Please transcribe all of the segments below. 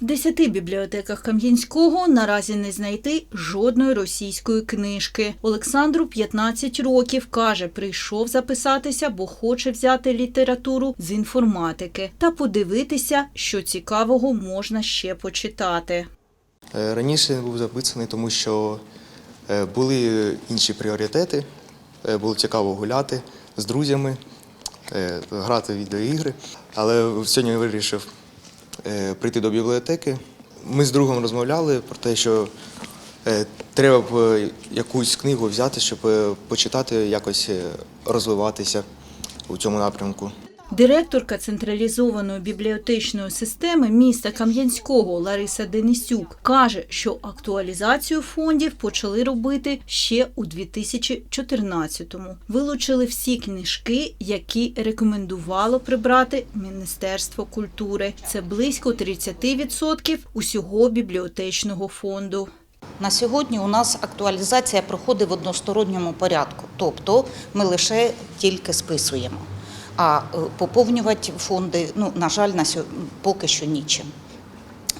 В десяти бібліотеках Кам'янського наразі не знайти жодної російської книжки. Олександру 15 років. Каже, прийшов записатися, бо хоче взяти літературу з інформатики та подивитися, що цікавого можна ще почитати. Е, Раніше не був записаний, тому що е, були інші пріоритети. Е, Було цікаво гуляти з друзями, грати в відеоігри. Але сьогодні вирішив прийти до бібліотеки. Ми з другом розмовляли про те, що е, треба б е, якусь книгу взяти, щоб е, почитати, якось е, розвиватися у цьому напрямку. Директорка централізованої бібліотечної системи міста Кам'янського Лариса Денисюк каже, що актуалізацію фондів почали робити ще у 2014-му. Вилучили всі книжки, які рекомендувало прибрати Міністерство культури. Це близько 30% усього бібліотечного фонду. На сьогодні у нас актуалізація проходить в односторонньому порядку, тобто ми лише тільки списуємо. А е, поповнювати фонди, ну, на жаль, на сьо- поки що нічим.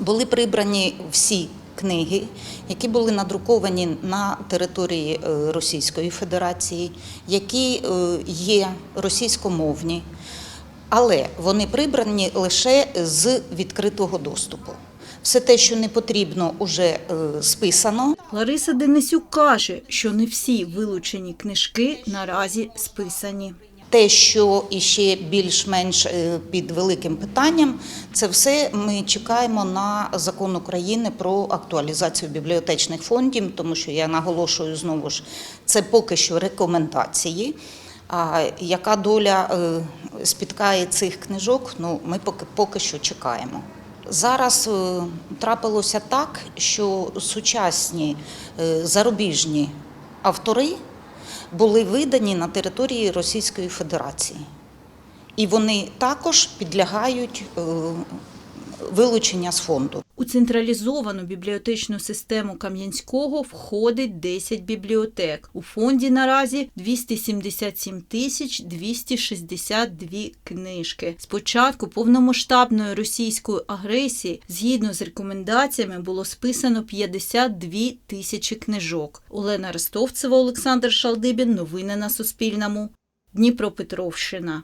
Були прибрані всі книги, які були надруковані на території е, Російської Федерації, які е, є російськомовні, але вони прибрані лише з відкритого доступу. Все те, що не потрібно, вже е, списано. Лариса Денисюк каже, що не всі вилучені книжки наразі списані. Те, що іще більш-менш е, під великим питанням, це все ми чекаємо на закон України про актуалізацію бібліотечних фондів, тому що я наголошую знову ж, це поки що рекомендації. А яка доля е, спіткає цих книжок, ну ми поки, поки що чекаємо. Зараз е, трапилося так, що сучасні зарубіжні автори були видані на території Російської Федерації. І вони також підлягають е, вилучення з фонду. У централізовану бібліотечну систему Кам'янського входить 10 бібліотек. У фонді наразі 277 тисяч 262 книжки. З початку повномасштабної російської агресії, згідно з рекомендаціями, було списано 52 тисячі книжок. Олена Ростовцева, Олександр Шалдибін. Новини на Суспільному. Дніпропетровщина.